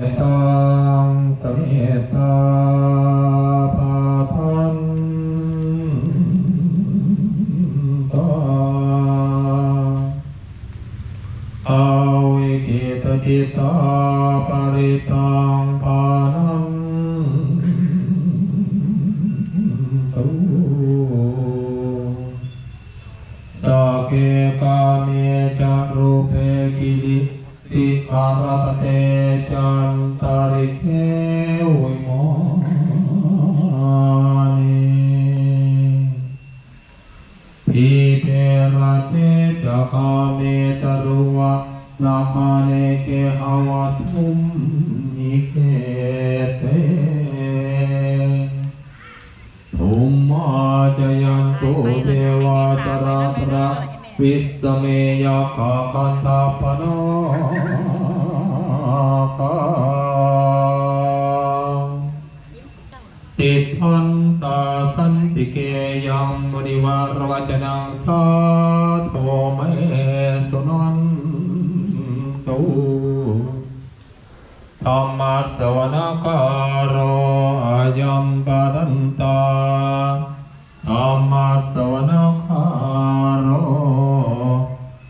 ตังสเมตาป พีเประเตจักาเมตรุวะนาคาเนเกหาวัตุมนิเกเตภูมิมาจยันตุเทวาตระตระวิสเมยคาคันตาปนาคาติทันตา ยังมณิวารวจนังสาโทเมสุนันตุธรรมสวนการโรอายัมปรันตาธรรมสวนการโร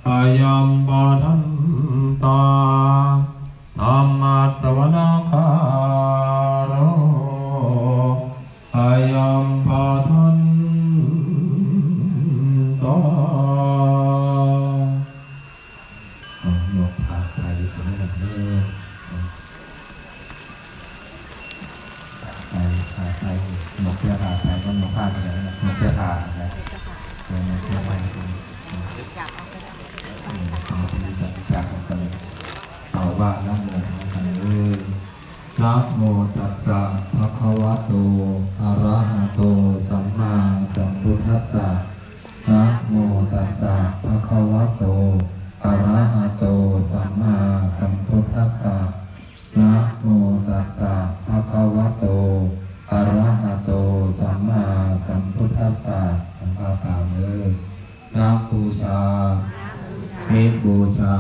อายัมปรันตาธรรมสวนการโร อืมเอาไปจับจับกันเลยเอาว่าน้ำหมวกกันเลยนะโมตัสสะภะคะวะโตอะระหะโตสัมมาสัมพุทธัสสะนะโมตัสสะภะคะ มิบูชา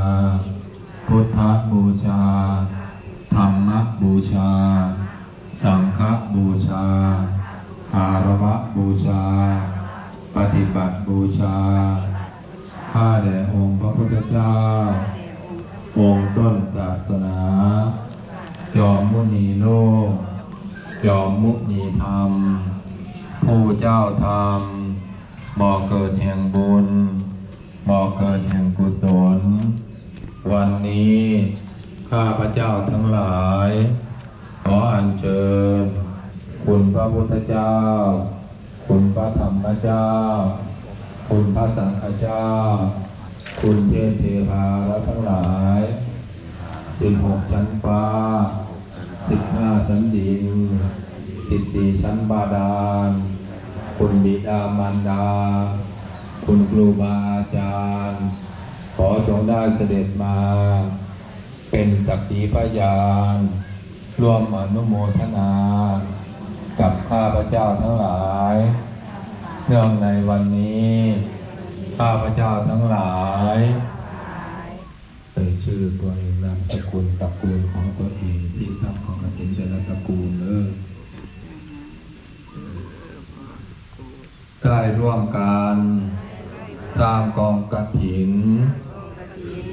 พุทธบูชา ธรรมบูชา สังฆบูชาอารวะบูชา ปฏิบัติบูชา ข้าแด่องค์พระพุทธเจ้า องค์ต้นศาสนา จอมมุนีโลก จอมมุนีธรรม ผู้เจ้าธรรมบ่อเกิดแห่งบุญ บ่อเกิดแห่งกุศล วันนี้ข้าพระเจ้าทั้งหลาย ขออัญเชิญ คุณพระพุทธเจ้า คุณพระธรรมเจ้า คุณพระสังฆเจ้า คุณเทพเทพาและทั้งหลายสิบหกชั้นฟ้าสิบห้าชั้นดินสิบสี่ชั้นบาดาล คุณบิดามารดา คุณครูบาอาจารย์ ขอจงได้เสด็จมา เป็นสักขีพยานร่วมอนุโมทนา กับข้าพระเจ้าทั้งหลาย เนื่องในวันนี้ ข้าพระเจ้าทั้งหลายเอ่ยชื่อตัวเองนามสกุลตระกูลของตัวเองที่ทำของกฐินแต่ละตระกูลเออได้ร่วมกัน สร้างกองกฐิน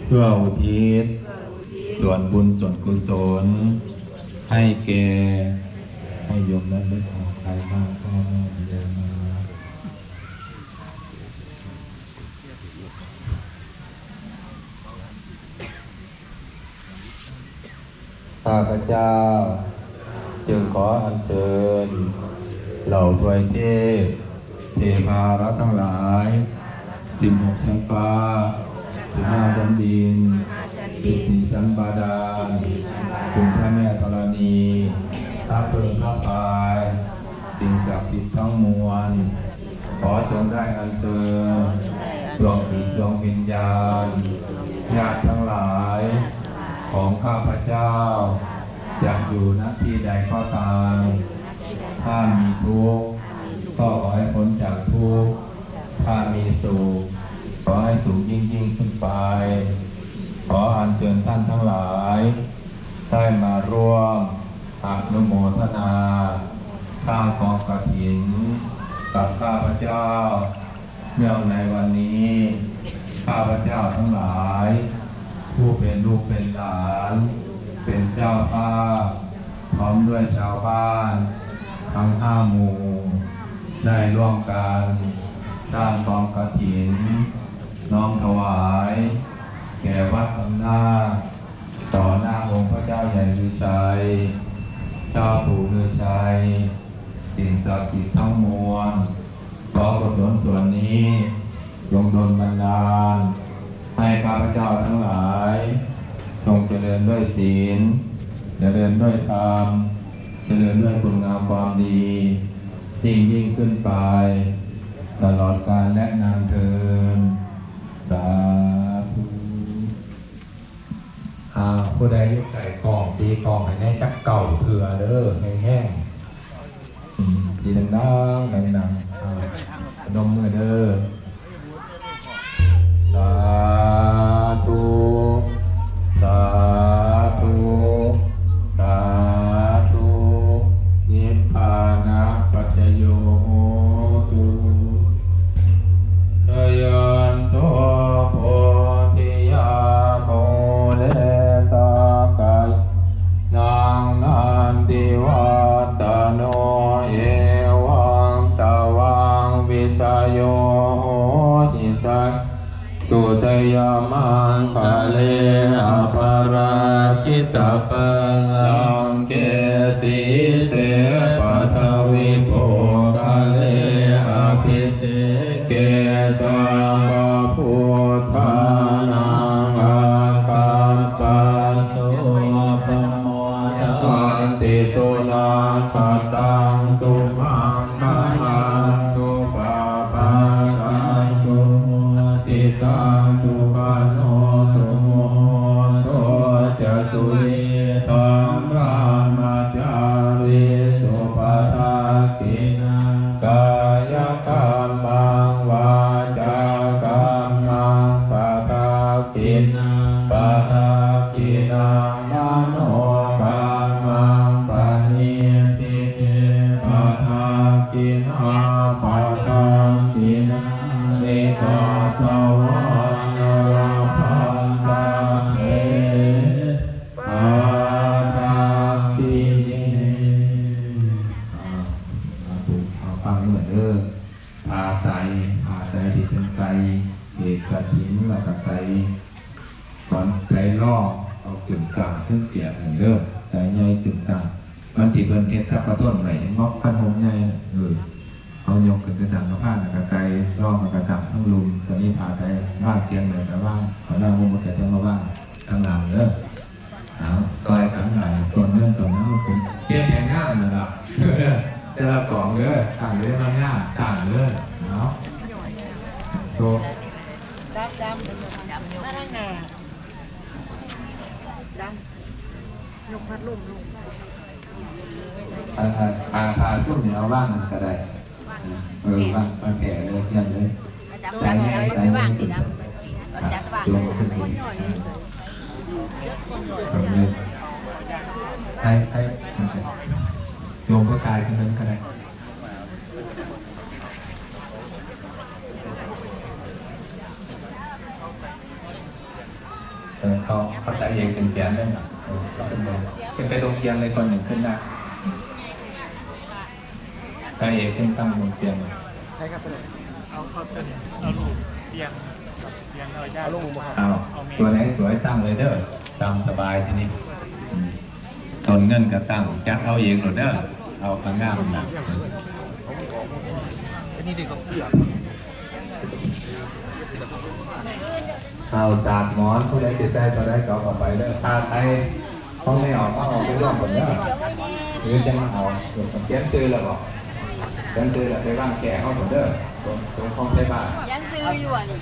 เพื่ออุทิศ ส่วนบุญส่วนกุศล ให้แก่ให้โยมนั้นได้ขอใครบ้างพ่อแม่บิดามารดาข้าพเจ้า จึงขออัญเชิญ เหล่าทวยเทพเทพารัตน์ทั้งหลาย สิบหกชั้นฟ้าสิบห้าชั้นดินสิบสี่ชั้นบาดาลคุณพระแม่ธรณีพระเพิงพระพายสิ่งศักดิ์สิทธิ์ทั้งมวล ขอจงได้อัญเชิญดวงจิตดวงวิญญาณญาติทั้งหลาย ของข้าพเจ้าอยากอยู่ณที่ใดก็ตามถ้ามีทุกข์ก็ขอให้พ้นจากทุกข์ ถ้ามีสุขขอให้สุขยิ่งยิ่งขึ้นไป ขออัญเชิญท่านทั้งหลาย จ ได้มาร่วมอ นุโมทนาข้างกองกฐินกับข้าพเจ้าเนื่องในวันนี้ ข้าพเจ้าทั้งหลาย ผู้เป็นลูกเป็นหลาน เป็นเจ้าภาพพร้อมด้วยชาวบ้าน ทั้งห้าหมู่ได้ร่วมกันสร้างกองกฐิน น้อมถวาย แก่วัดสำนาต่อหน้าองค์พระเจ้าใหญ่ลือชัย เจ้าปู่ลือชัยสิ่งศักดิ์สิทธิ์ทั้งมวลขอกุศลส่วนนี้จงดลบันดาล ให้ข้าพเจ้าทั้งหลายจงเจริญด้วยศีล เจริญด้วยธรรม เจริญด้วยคุณงามความดียิ่งยิ่งขึ้นไป ตลอดกาลและนานเทินสาธุอ่า ผู้ใดอยุ่ไก่กองตีกองให้แน่จักเก่าเถื่อเด้อแห้งอืมดีดังดังดังดังๆอ่าพนมมือเด้อ สุทยามังภาเลอภาราชิตาปา สุ อพาใจพาใจที่เป็นใจเหตุกระถิ่นแล้วก็ใจก่อนใจล่อเอาถึงกลางขึ้นเกียรเหมือนเดิมใจใหญ่ถึงกลางมันที่เพิ่นเฮ็ดสักประต้นไหนงอกพันหงใหญ่เออเอายกขึ้นกระดังกระพานกระไกลล่อกระดังทั้งลุมตอนนี้พาใจบ้านเตียงเลยแต่ว่าขอหน้ามุมมาแต่เตียงมาบ้านข้างหลังเด้อเอาซอยขังไหนส่วเรื่องส่วนั้นผมเกี่ยงแข่งง่ายนะครับ แต่ละกล่องเลยต่างเลยมันง่ายต่างเลยเนาะโตดำดำดำมาทางหน้าดำยกพัดลมลงพาพาพาพาช่วงเหนียวบ้างก็ได้เออบ้างบ้าแก่เลยเที่ยงเลยแตัวดำดำไปว่างสิดำเอาจัดว่างลงขึ้นไปตรให้ให้ โยมก็กายขึ้นนั้นก็ได้เออเขาเขาใจเองเป็นแกนได้ไหมเออเขาเป็นเลยเป็นไปตรงเทียงเลยคนหนึ่งขึ้นได้ใจเองขึ้นตั้งบนเตียงใช่ครับตัวไหนเอาเอาตัวนี้เอาลูกเตียงเตียงเอาญาเอาติลงมาครับเอาตัวไหนสวยตั้งเลยเด้อตามสบายทีนี้อืม ตนเงินก็ตั้งจัดเอาเองหมดเด้อเอาข้างหน้ามันหนักอันนี้เด็กกับเสือเอาสาดหมอนผู้ใดจะใส่ตัวใดก็เอาออกไปเด้อถ้าใครห้องไม่ออกก็ออกไปร่วมผมเด้อหรือจะมาเอาเดี๋ยวผมเขียนซื้อแล้วบอกเขียนซื้อแล้วไปว่างแก่เขาผมเด้อตรงตรงห้องใช้บ้านยันซื้ออยู่อะนี่